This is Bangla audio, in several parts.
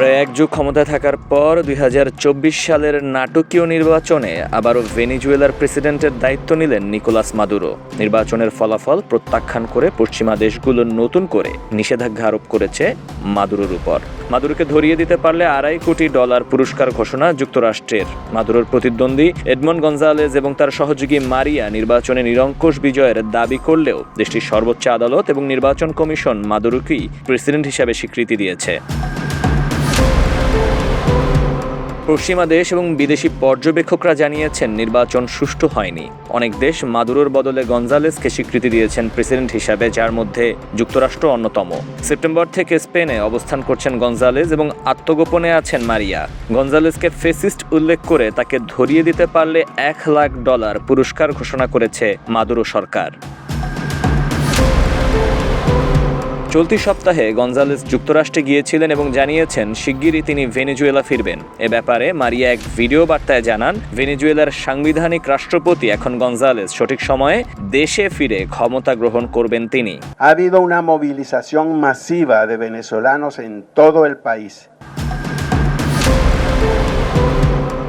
প্রায় এক যুগ ক্ষমতায় থাকার পর দুই হাজার চব্বিশ সালের নাটকীয় নির্বাচনে আবারও ভেনিজুয়েলার প্রেসিডেন্টের দায়িত্ব নিলেন নিকোলাস মাদুরো। নির্বাচনের ফলাফল প্রত্যাখ্যান করে পশ্চিমা দেশগুলো নতুন করে নিষেধাজ্ঞা আরোপ করেছে মাদুরোর উপর। মাদুরোকে ধরিয়ে দিতে পারলে আড়াই কোটি ডলার পুরস্কার ঘোষণা যুক্তরাষ্ট্রের। মাদুরোর প্রতিদ্বন্দ্বী এডমন গঞ্জালেজ এবং তার সহযোগী মারিয়া নির্বাচনে নিরঙ্কুশ বিজয়ের দাবি করলেও দেশটির সর্বোচ্চ আদালত এবং নির্বাচন কমিশন মাদুরোকেই প্রেসিডেন্ট হিসাবে স্বীকৃতি দিয়েছে। পশ্চিমা দেশ এবং বিদেশি পর্যবেক্ষকরা জানিয়েছেন নির্বাচন সুষ্ঠু হয়নি। অনেক দেশ মাদুরোর বদলে গঞ্জালেসকে স্বীকৃতি দিয়েছেন প্রেসিডেন্ট হিসাবে, যার মধ্যে যুক্তরাষ্ট্র অন্যতম। সেপ্টেম্বর থেকে স্পেনে অবস্থান করছেন গঞ্জালেস এবং আত্মগোপনে আছেন মারিয়া। গঞ্জালেসকে ফেসিস্ট উল্লেখ করে তাকে ধরিয়ে দিতে পারলে এক লাখ ডলার পুরস্কার ঘোষণা করেছে মাদুরো সরকার। চলতি সপ্তাহে গঞ্জালেস যুক্তরাষ্ট্রে গিয়েছিলেন এবং জানিয়েছেন, শিগগিরই তিনি ভেনেজুয়েলা ফিরবেন। এ ব্যাপারে মারিয়া এক ভিডিও বার্তায় জানান, ভেনেজুয়েলার সাংবিধানিক রাষ্ট্রপতি এখন গঞ্জালেস সঠিক সময়ে দেশে ফিরে ক্ষমতা গ্রহণ করবেন তিনি.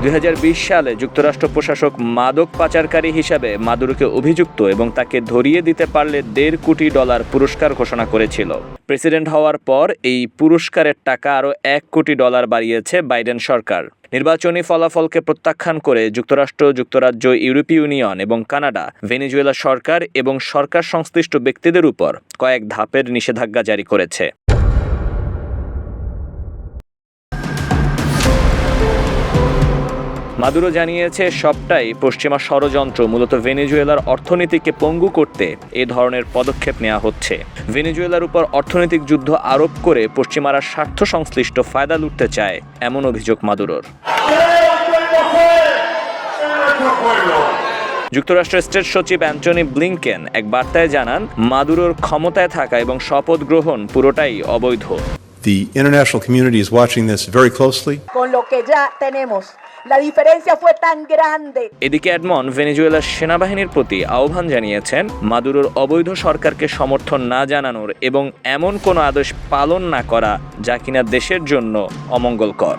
দুই হাজার বিশ সালে যুক্তরাষ্ট্র প্রশাসক মাদক পাচারকারী হিসাবে মাদুরোকে অভিযুক্ত এবং তাকে ধরিয়ে দিতে পারলে দেড় কোটি ডলার পুরস্কার ঘোষণা করেছিল। প্রেসিডেন্ট হওয়ার পর এই পুরস্কারের টাকা আরও এক কোটি ডলার বাড়িয়েছে বাইডেন সরকার। নির্বাচনী ফলাফলকে প্রত্যাখ্যান করে যুক্তরাষ্ট্র, যুক্তরাজ্য, ইউরোপীয় ইউনিয়ন এবং কানাডা, ভেনেজুয়েলা সরকার এবং সরকার সংশ্লিষ্ট ব্যক্তিদের উপর কয়েক ধাপের নিষেধাজ্ঞা জারি করেছে। মাদুরো জানিয়েছে সবটাই পশ্চিমা ষড়যন্ত্র মূলত ভেনেজুয়েলার অর্থনীতিকে পঙ্গু করতে এ ধরনের পদক্ষেপ নেওয়া হচ্ছে ভেনেজুয়েলার উপর অর্থনৈতিক যুদ্ধ আরোপ করে পশ্চিমারা স্বার্থ সংশ্লিষ্ট ফায়দা লুটতে চায় এমন অভিযোগ মাদুরোর যুক্তরাষ্ট্রের স্টেট সচিব অ্যান্টনি ব্লিংকেন এক বার্তায় জানান মাদুরোর ক্ষমতায় থাকা এবং শপথ গ্রহণ পুরোটাই অবৈধ The international community is watching this very closely. con lo que ya tenemos. La diferencia fue tan grande. এদিকে অ্যাডমন ভেনেজুয়েলার সেনাবাহিনীর প্রতি আহ্বান জানিয়েছেন, মাদুরোর অবৈধ সরকারকে সমর্থন না জানানোর এবং এমন কোনো আদেশ পালন না করা যা কিনা দেশের জন্য অমঙ্গলকর